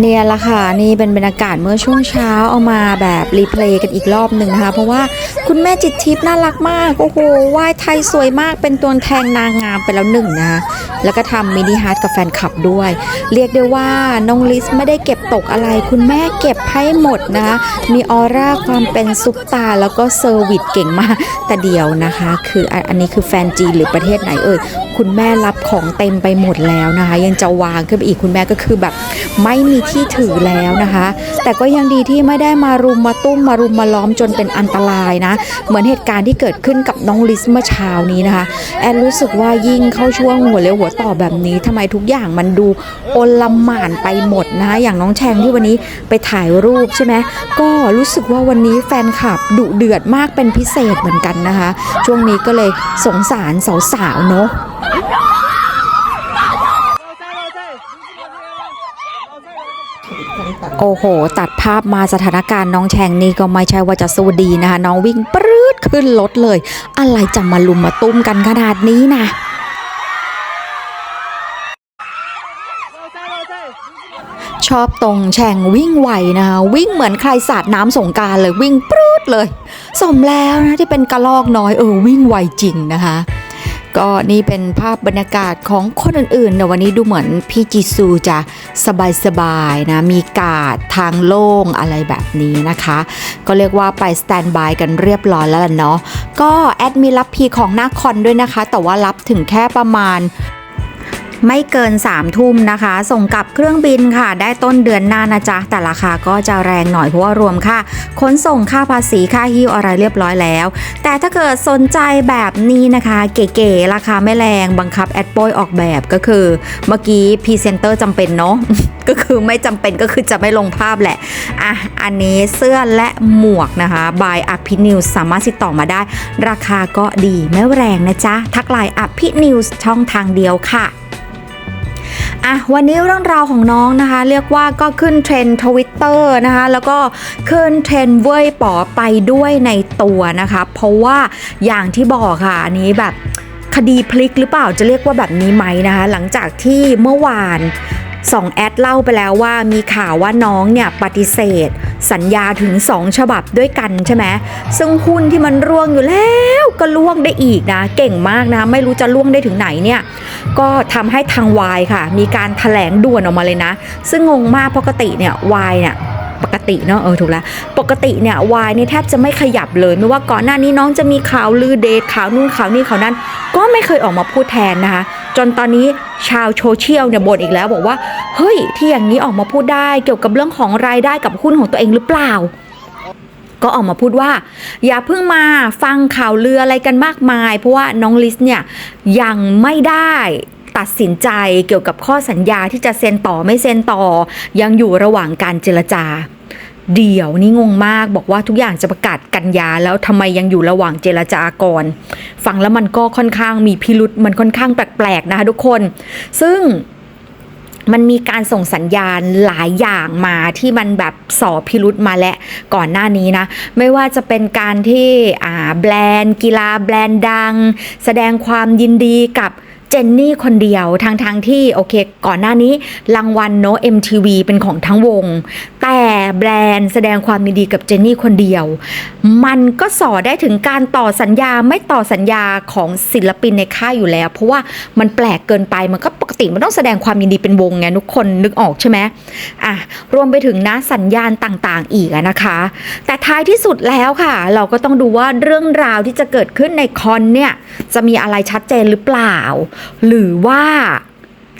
เนี่ยละค่ะนี่เป็นบรรยากาศเมื่อช่วงเช้าเอามาแบบรีเพลย์กันอีกรอบหนึ่งนะคะ เพราะว่าคุณแม่จิตทิพย์น่ารักมากโอ้โหว่ายไทยสวยมากเป็นตัวแทนนางงามไปแล้วหนึ่งนะแล้วก็ทำมินิฮาร์ดกับแฟนคลับด้วย เรียกได้ว่าน้องลิสไม่ได้เก็บตกอะไร คุณแม่เก็บให้หมดนะคะมีออร่าความเป็นซุปตาร์แล้วก็เซอร์วิสเก่งมากแต่เดียวนะคะ คืออันอันนี้คือแฟนจีนหรือประเทศไหนเอ่ยคุณแม่รับของเต็มไปหมดแล้วนะคะ ยังจะวางขึ้นไปอีกคุณแม่ก็คือแบบ ไม่มีที่ถือแล้วนะคะ แต่ก็ยังดีที่ไม่ได้มารุมมาตุ้มมารุมมาล้อมจนเป็นอันตรายนะ เหมือนเหตุการณ์ที่เกิดขึ้นกับน้องลิสเมื่อเช้านี้นะคะ แอนรู้สึกว่ายิ่งเข้าช่วงหัวเลี้ยวหัวต่อแบบนี้ทำไมทุกอย่างมันดูโอลหม่านไปหมดนะ อย่างน้องแชงที่วันนี้ไปถ่ายรูปใช่ไหมก็รู้สึกว่าวันนี้แฟนคลับดุเดือดมากเป็นพิเศษเหมือนกันนะคะ ช่วงนี้ก็เลยสงสารสาวๆเนาะ โอ้โห ตัดภาพมาสถานการณ์น้องแชงนี่ก็ไม่ใช่ว่าจะสู้ดีนะคะ น้องวิ่งปรืดขึ้นรถเลย อะไรจะมาลุมมาตุ้มกันขนาดนี้นะชอบตรงแชงวิ่งไวนะคะวิ่งเหมือนใครสาดน้ำสงการเลยวิ่งปรืดเลย สมแล้วนะที่เป็นกระลอกน้อยเออวิ่งไวจริงนะคะ ก็นี่เป็นภาพบรรยากาศของคนอื่นๆแต่วันนี้ดูเหมือนพี่จิซูจะสบายๆนะมีกาดทางโล่งอะไรแบบนี้นะคะ ก็เรียกว่าไปสแตนบายกันเรียบร้อยแล้วล่ะเนาะก็แอดมีรับพีของหน้าคอนด้วยนะคะ แต่ว่ารับถึงแค่ประมาณ ไม่เกิน3ามทุ่มนะคะ ส่งกับเครื่องบินค่ะ ได้ต้นเดือนหน้านะจ๊ะ แต่ราคาก็จะแรงหน่อยเพราะว่ารวมค่าขนส่งค่าภาษีค่าหิ้วอะไรเรียบร้อยแล้ว แต่ถ้าเกิดสนใจแบบนี้นะคะ เก๋ๆราคาไม่แรงบังคับแอดโปยออกแบบก็คือ เมื่อกี้พรีเซนเตอร์จำเป็นเนาะก็คือไม่จำเป็นก็คือจะไม่ลงภาพแหละ อะ อันนี้เสื้อและหมวกนะคะ บายอภินิวสามารถติดต่อมาได้ ราคาก็ดีไม่แรงนะจ๊ะ ทักไลน์อภินิวช่องทางเดียวค่ะ อะวันนี้เรื่องราวของน้องนะคะ เรียกว่าก็ขึ้นเทรนด์ทวิตเตอร์นะคะ แล้วก็ขึ้นเทรนด์เว่ยป๋อไปด้วยในตัวนะคะ เพราะว่าอย่างที่บอกค่ะอันนี้แบบคดีพลิกหรือเปล่าจะเรียกว่าแบบนี้ไหมนะคะ หลังจากที่เมื่อวาน สองแอดเล่าไปแล้วว่ามีข่าวว่าน้องเนี่ยปฏิเสธ สัญญาถึง 2 ฉบับด้วยกันใช่ไหมซึ่งหุ้นที่มันร่วงอยู่แล้วก็ล่วงได้อีกนะ เก่งมากนะ ไม่รู้จะล่วงได้ถึงไหนเนี่ย ก็ทำให้ทางวายค่ะ มีการถแถลงด่วนออกมาเลยนะ ซึ่งงงมากปกติเนี่ยวายเนี่ยปกติเนาะเออถูกแล้วปกติเนี่ยวายนี่แทบจะไม่ขยับเลย ไม่ว่าก่อนหน้านี้น้องจะมีข่าวลือเดทข่าวนู่นข่าวนี่ข่าวนั้น ก็ไม่เคยออกมาพูดแทนนะคะ จนตอนนี้ชาวโซเชียลเนี่ยบ่นอีกแล้วบอกว่า เฮ้ย ที่อย่างนี้ออกมาพูดได้เกี่ยวกับเรื่องของรายได้กับหุ้นของตัวเองหรือเปล่า ก็ออกมาพูดว่า อย่าเพิ่งมาฟังข่าวเรืออะไรกันมากมาย เพราะว่าน้องลิสเนี่ยยังไม่ได้ตัดสินใจเกี่ยวกับข้อสัญญาที่จะเซ็นต่อไม่เซ็นต่อ ยังอยู่ระหว่างการเจรจา เดี๋ยวนี่งงมากบอกว่าทุกอย่างจะประกาศกันยาแล้วทำไมยังอยู่ระหว่างเจรจาก่อนฟังแล้วมันก็ค่อนข้างมีพิรุษมันค่อนข้างแปลกๆนะคะทุกคน ซึ่งมันมีการส่งสัญญาณหลายอย่างมาที่มันแบบสอพิรุษมาและก่อนหน้านี้นะ ไม่ว่าจะเป็นการที่อ่าแบรนด์ กีฬาแบรนด์ดัง แสดงความยินดีกับเจนนี่คนเดียวทางทางที่ โอเค ก่อนหน้านี้รางวัลโน MTV เป็นของทั้งวง แต่แบรนด์แสดงความยินดีกับเจนนี่คนเดียว มันก็สอได้ถึงการต่อสัญญาไม่ต่อสัญญาของศิลปินในค่ายอยู่แล้ว เพราะว่ามันแปลกเกินไปมันก็ปกติมันต้องแสดงความยินดีเป็นวงไงทุกคนนึกออกใช่ไหมอะรวมไปถึงนะสัญญาณต่างๆ อีกนะคะ แต่ท้ายที่สุดแล้วค่ะ เราก็ต้องดูว่าเรื่องราวที่จะเกิดขึ้นในคอนเนี่ยจะมีอะไรชัดเจนหรือเปล่า หรือว่า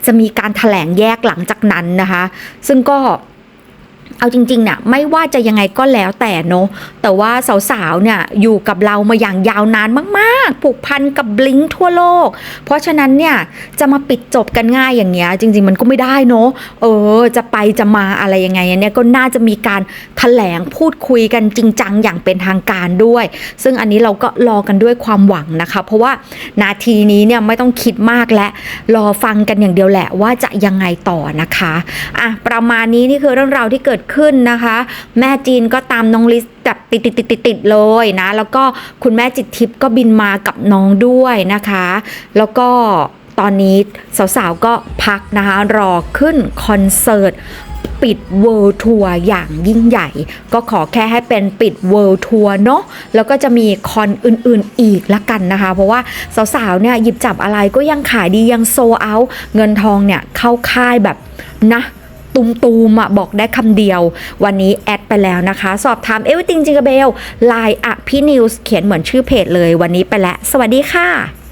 จะมีการถแถลงแยกหลังจากนั้นนะคะ ซึ่งก็ เอาจริงๆเนี่ยไม่ว่าจะยังไงก็แล้วแต่เนาะแต่ว่าสาวๆเนี่ยอยู่กับเรามาอย่างยาวนานมากๆ ผูกพันกับบลิงทั่วโลก เพราะฉะนั้นเนี่ยจะมาปิดจบกันง่ายอย่างเงี้ยจริง ๆ มันก็ไม่ได้เนาะเออ จะไปจะมาอะไรยังไงเนี่ยก็น่าจะมีการแถลงพูดคุยกันจริงจังอย่างเป็นทางการด้วย ซึ่งอันนี้เราก็รอกันด้วยความหวังนะคะ เพราะว่านาทีนี้เนี่ยไม่ต้องคิดมากและรอฟังกันอย่างเดียวแหละว่าจะยังไงต่อนะคะอะประมาณนี้นี่คือเรื่องราวที่เกิดขึ้นนะคะ แม่จีนก็ตามน้องลิสแบบติดติดติดติดติดๆเลยนะ แล้วก็คุณแม่จิตทิพย์ก็บินมากับน้องด้วยนะคะ แล้วก็ตอนนี้สาวๆก็พักนะคะ รอขึ้นคอนเสิร์ตปิดเวิลด์ทัวร์อย่างยิ่งใหญ่ ก็ขอแค่ให้เป็นปิดเวิลด์ทัวร์เนาะแล้วก็จะมีคอนอื่นๆอีกละกันนะคะ เพราะว่าสาวๆเนี่ยหยิบจับอะไรก็ยังขายดียังโซเอา เงินทองเนี่ยเข้าค่ายแบบนะ ตูมๆอะบอกได้คำเดียว วันนี้แอดไปแล้วนะคะ สอบถามเอวิติงจิงกเบลไลน์อะพี่นิวส์เขียนเหมือนชื่อเพจเลยวันนี้ไปแล้ว สวัสดีค่ะ